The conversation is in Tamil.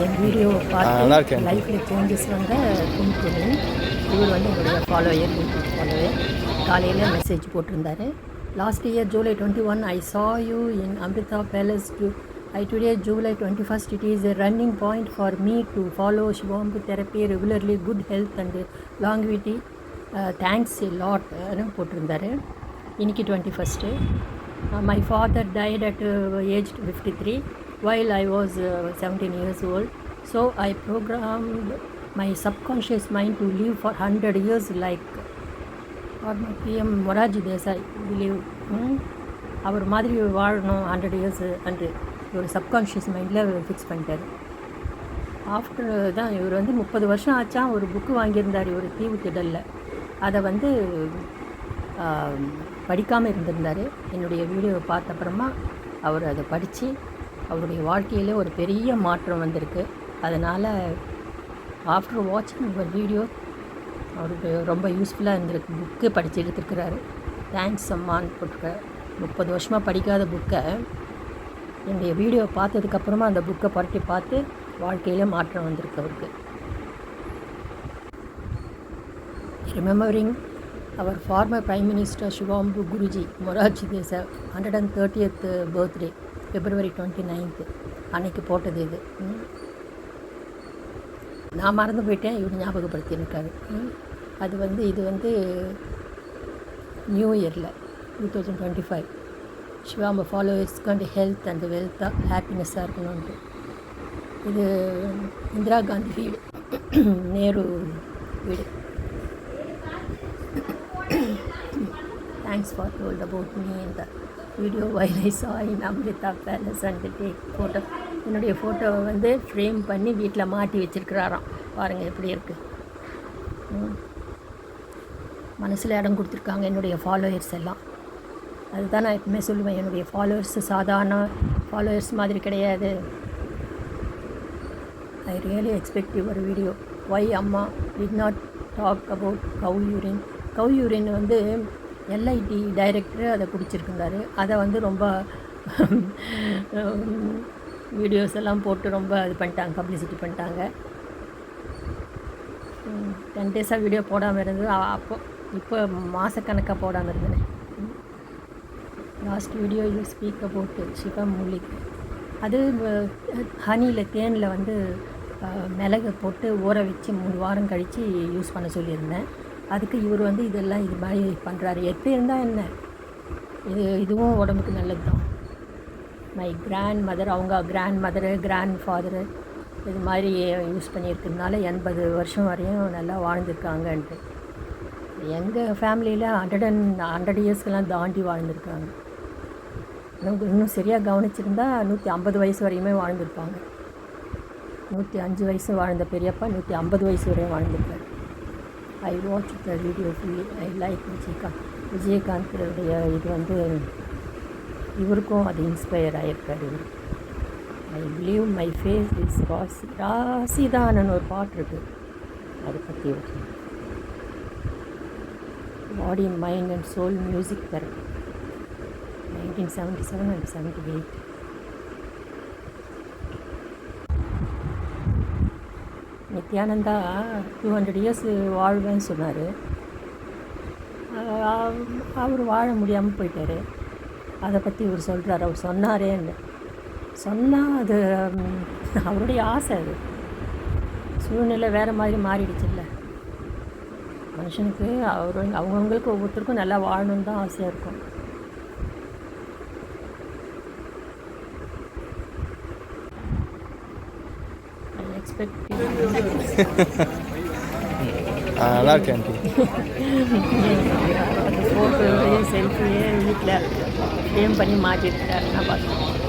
என் வீடியோ நல்லா பார்த்து இருக்கேன். லைஃப்பில் சேஞ்சஸ் வந்த கும்குனி இவர் வந்து என்னுடைய ஃபாலோயர் ஃபாலோயர் காலையில் மெசேஜ் போட்டிருந்தாரு. Last year July twenty one I saw you in Amrita palace to I today July twenty first it is a running point for me to follow Shivambu therapy regularly good health and longevity thanks lot போட்டிருந்தாரு. இன்னைக்கு twenty first Uh, my father died at uh, age 53 while I was uh, 17 years old. So I programmed my subconscious mind to live for 100 years like or PM Morarji Desai leave அவர் மாதிரி வாழணும் ஹண்ட்ரட் இயர்ஸ் அண்டு ஒரு சப்கான்ஷியஸ் மைண்டில் ஃபிக்ஸ் பண்ணிட்டார். ஆஃப்டர் தான் இவர் வந்து முப்பது வருஷம் ஆச்சா ஒரு புக்கு வாங்கியிருந்தார் ஒரு தீவு திடலில். அதை வந்து படிக்காமல் இருந்திருந்தார். என்னுடைய வீடியோவை பார்த்த அப்புறமா அவர் அதை படித்து அவருடைய வாழ்க்கையில் ஒரு பெரிய மாற்றம் வந்திருக்கு. அதனால் ஆஃப்டர் வாட்சிங் உங்கள் வீடியோ அவருக்கு ரொம்ப யூஸ்ஃபுல்லாக இருந்திருக்கு. புக்கு படித்து எடுத்துருக்கிறாரு. தேங்க்ஸ் அம்மான்னு போட்டிருக்க. முப்பது வருஷமாக படிக்காத புக்கை என்னுடைய வீடியோ பார்த்ததுக்கப்புறமா அந்த புக்கை புரட்டி பார்த்து வாழ்க்கையில் மாற்றம் வந்திருக்கு அவருக்கு. Remembering our former prime minister Shivambu Guruji Morarji Desai hundred and thirtieth birthday February twenty ninth அன்னைக்கு போட்டது இது. நான் மறந்து போயிட்டேன். இவர் ஞாபகப்படுத்தியிருக்காரு ம். அது வந்து இது வந்து நியூ இயரில் two thousand twenty five Shivambu followers வந்து ஹெல்த் அண்ட் வெல்த்தாக ஹாப்பினஸ்ஸாக இருக்கணும்ட்டு இது இந்திரா காந்தி வீடு. நேரு வீடு. Thanks for told about me இந்த video while I saw in Amrita palace and take photo என்னுடைய ஃபோட்டோவை வந்து ஃப்ரேம் பண்ணி வீட்டில் மாட்டி வச்சிருக்கிறாராம். பாருங்கள் எப்படி இருக்குது மனசில் இடம் கொடுத்துருக்காங்க என்னுடைய ஃபாலோயர்ஸ் எல்லாம். அதுதான் நான் எப்பவுமே சொல்லுவேன். என்னுடைய ஃபாலோவர்ஸ் சாதாரண ஃபாலோவர்ஸ் மாதிரி கிடையாது. I really expect your video why அம்மா did not talk about cow urine cow urine வந்து எல்ஐடி டைரக்டர் அதை குடிச்சிருக்குறாரு அதை வந்து ரொம்ப வீடியோஸ் எல்லாம் போட்டு ரொம்ப இது பண்ணிட்டாங்க பப்ளிசிட்டி பண்ணிட்டாங்க. டென் டேஸாக வீடியோ போடாமல் இருந்தது. அப்போ இப்போ மாதக்கணக்காக போடாமல் இருந்தேன். லாஸ்ட் வீடியோ இது ஸ்பீக்கர் போட்டு சிவம் மூலிக். அது ஹனியில் தேனில் வந்து மிளகு போட்டு ஊற வச்சு மூணு வாரம் கழித்து யூஸ் பண்ண சொல்லியிருந்தேன். அதுக்கு இவர் வந்து இதெல்லாம் இது மாதிரி பண்ணுறாரு எப்போ இருந்தால் என்ன? இது இதுவும் உடம்புக்கு நல்லது தான் மை கிராண்ட் மதர் அவங்க கிராண்ட் மதரு கிராண்ட் ஃபாதரு இது மாதிரி யூஸ் பண்ணியிருக்கிறதுனால எண்பது வருஷம் வரையும் நல்லா வாழ்ந்துருக்காங்கன்ட்டு. எங்கள் ஃபேமிலியில் ஹண்ட்ரட் அண்ட் ஹண்ட்ரட் இயர்ஸ்க்கெல்லாம் தாண்டி வாழ்ந்துருக்காங்க. இன்னும் இன்னும் சரியாக கவனிச்சிருந்தா நூற்றி ஐம்பது வயசு வரையுமே வாழ்ந்துருப்பாங்க. நூற்றி அஞ்சு வயசு வாழ்ந்த பெரியப்பா நூற்றி ஐம்பது வயசு வரையும் வாழ்ந்திருக்காரு. I watch the video fully I like Vijayakanth விஜயகாந்தருடைய இது வந்து இவருக்கும் அது இன்ஸ்பயர் ஆகிருக்காரு இவர் I believe my faith is ராசி ராசிதானன் ஒரு பாட்டு இருக்குது அதை பற்றி ஒரு body mind and soul music therapy nineteen seventy seven and seventy eight Nithyananda two hundred years வாழ்வேன்னு சொன்னார். அவர் வாழ முடியாமல் போயிட்டார். அதை பற்றி இவர் சொல்கிறார் அவர் சொன்னாரேன்னு. சொன்னால் அது அவருடைய ஆசை அது. சூழ்நிலை வேறு மாதிரி மாறிடுச்சுல்ல. மனுஷனுக்கு அவர் அவங்கவுங்களுக்கு ஒவ்வொருத்தருக்கும் நல்லா வாழணுன்னு தான் ஆசையாக இருக்கும் ஐ எக்ஸ்பெக்ட் ஆ, நல்லா இருக்கேன் ஆண்டி ஃபோட்டோவையும் செல்ஃபியே வீட்டில் ஃப்ரேம் பண்ணி மாட்டிருக்காருன்னா பார்த்தோம்